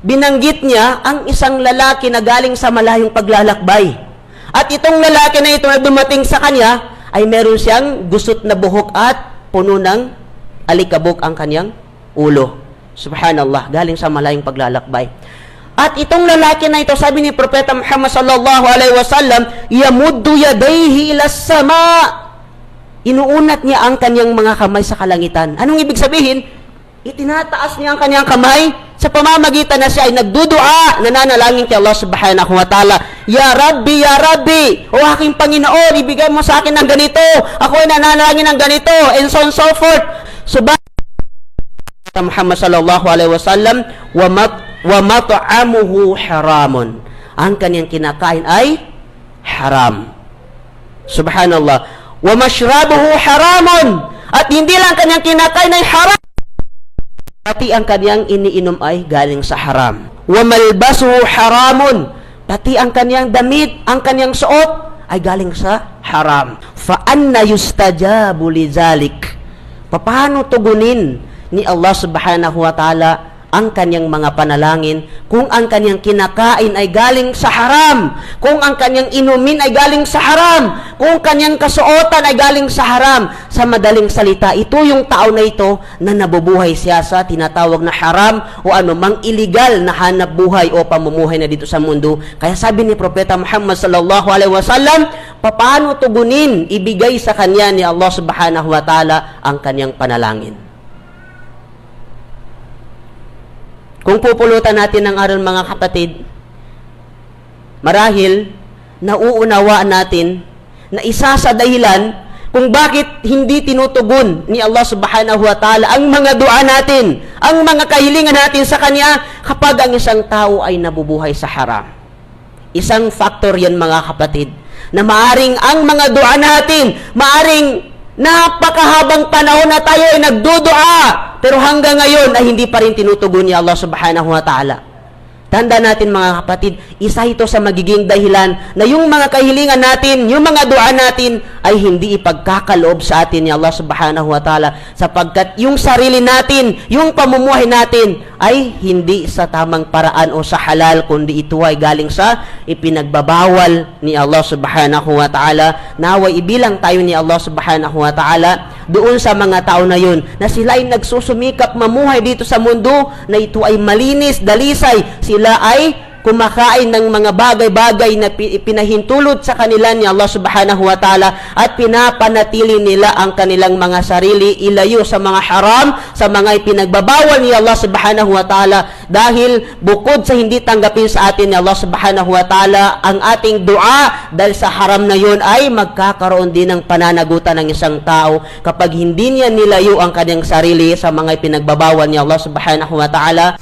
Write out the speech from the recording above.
binanggit niya ang isang lalaki na galing sa malayong paglalakbay. At itong lalaki na ito na dumating sa kanya ay meron siyang gusot na buhok at puno ng alikabok ang kanyang ulo. Subhanallah, galing sa malayong paglalakbay. At itong lalaki na ito, sabi ni Propeta Muhammad sallallahu alaihi wasallam, yamuddu yadayhi ila sama. Inuunat niya ang kanyang mga kamay sa kalangitan. Anong ibig sabihin? Itinataas niya ang kanyang kamay sa pamamagitan na siya ay nagdudua, nananalangin kay Allah subhanahu wa ta'ala. Ya Rabbi, Ya Rabbi, o aking Panginoon, ibigay mo sa akin ng ganito. Ako ay nananalangin ng ganito, and so on so forth. Subhanahu Muhammad sallallahu alaihi wasallam wa mat wa mat'amuhu haramun. Ang kanyang kinakain ay haram. Subhanallah. Wa mashrabuhu haramun. At hindi lang kanyang kinakain ay haram. Pati ang kanyang iniinom ay galing sa haram. Wa malbasuhu haramun. Pati ang kanyang damit, ang kanyang suot ay galing sa haram. Fa anna yustajabu lidzalik? Paano tugunin ni Allah Subhanahu wa taala ang kanyang mga panalangin kung ang kanyang kinakain ay galing sa haram, kung ang kanyang inumin ay galing sa haram, kung kanyang kasuotan ay galing sa haram. Sa madaling salita, ito yung tao na ito na nabubuhay siya sa tinatawag na haram o anumang illegal na hanap buhay o pamumuhay na dito sa mundo. Kaya sabi ni Propeta Muhammad sallallahu alaihi wasallam, paano tugunin, ibigay sa kanya ni Allah subhanahu wa ta'ala ang kanyang panalangin. Kung pupulutan natin ng aral mga kapatid, marahil nauunawaan natin na isa sa dahilan kung bakit hindi tinutugon ni Allah subhanahu wa ta'ala ang mga dua natin, ang mga kahilingan natin sa Kanya kapag ang isang tao ay nabubuhay sa haram. Isang factor yan mga kapatid, na maaring ang mga dua natin, maaring napakahabang panahon na tayo ay nagdudua, pero hanggang ngayon ay hindi pa rin tinutugon ni Allah subhanahu wa ta'ala. Tanda natin mga kapatid, isa ito sa magiging dahilan na yung mga kahilingan natin, yung mga dua natin ay hindi ipagkakaloob sa atin ni Allah subhanahu wa ta'ala sapagkat yung sarili natin, yung pamumuhay natin ay hindi sa tamang paraan o sa halal kundi ito ay galing sa ipinagbabawal ni Allah subhanahu wa ta'ala. Naway ibilang tayo ni Allah subhanahu wa ta'ala doon sa mga tao na yun na sila ay nagsusumikap mamuhay dito sa mundo na ito ay malinis, dalisay, sila ay kumakain ng mga bagay-bagay na pi- pinahintulot sa kanila ni Allah subhanahu wa ta'ala at pinapanatili nila ang kanilang mga sarili ilayo sa mga haram, sa mga ipinagbabawal ni Allah subhanahu wa ta'ala. Dahil bukod sa hindi tanggapin sa atin ni Allah subhanahu wa ta'ala ang ating dua dahil sa haram na yun ay magkakaroon din ng pananagutan ng isang tao kapag hindi niya nilayo ang kanyang sarili sa mga ipinagbabawal ni Allah subhanahu wa ta'ala